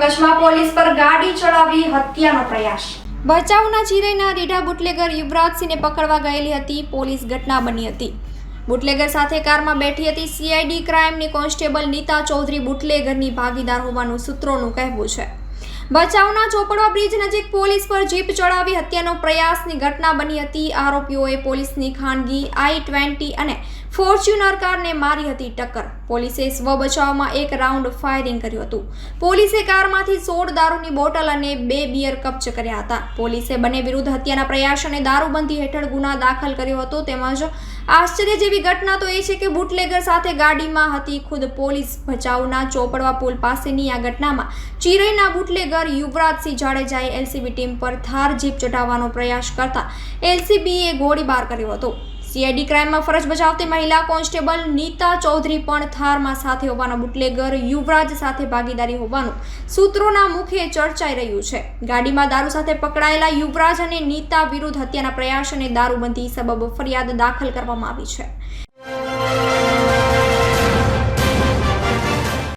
કચ્છમાં પોલીસ પર ગાડી ચડાવી હત્યાનો પ્રયાસ. ભચાઉના ચિરૈના રીઢા બુટલેગર યુવરાજસિંહને પકડવા ગયેલી હતી, પોલીસ ઘટના બની હતી. બુટલેગર સાથે કારમાં બેઠી હતી સીઆઈડી ક્રાઇમની કોન્સ્ટેબલ નીતા ચૌધરી બુટલેગરની ભાગીદાર હોવાનું સૂત્રોનું કહેવું છે. ભચાઉના ચોપડવા બ્રિજ નજીક પોલીસ પર જીપ ચડાવી હત્યાનો પ્રયાસની ઘટના બની હતી. આરોપીઓએ પોલીસની ખાનગી આઈ ટ્વેન્ટી અને ફોર્ચ્યુનર કારને મારી હતી ટક્કર. પોલીસે સ્વ બચાવમાં એક રાઉન્ડ ફાયરિંગ કર્યું હતું. પોલીસે કારમાંથી સોળ દારૂની બોટલ અને બે બિયર કબ્જ કર્યા હતા. પોલીસે બંને વિરુદ્ધ હત્યાના પ્રયાસ અને દારૂબંધી હેઠળ ગુના દાખલ કર્યો હતો. તેમજ આશ્ચર્ય જેવી ઘટના તો એ છે કે બુટલેગર સાથે ગાડીમાં હતી ખુદ પોલીસ. ભચાઉના ચોપડવા પુલ પાસેની આ ઘટનામાં ચિરૈના બુટલેગર યુવરાજસિંહ જાડેજાએ એલસીબી ટીમ પર થાર જીપ ચઢાવવાનો પ્રયાસ કરતા એલસીબીએ ગોળીબાર કર્યો હતો. સીઆઈડી ક્રાઇમમાં ફરજ બજાવતી મહિલા કોન્સ્ટેબલ નીતા ચૌધરી પણ થારમાં સાથે હોવાના બુટલેગર, યુવરાજ સાથે ભાગીદારી હોવાનું સૂત્રોના મુખે ચર્ચાઈ રહ્યું છે. ગાડીમાં દારૂ સાથે પકડાયેલા યુવરાજ અને નીતા વિરુદ્ધ હત્યાના પ્રયાસ અને દારૂબંધી સબબ ફરિયાદ દાખલ કરવામાં આવી છે.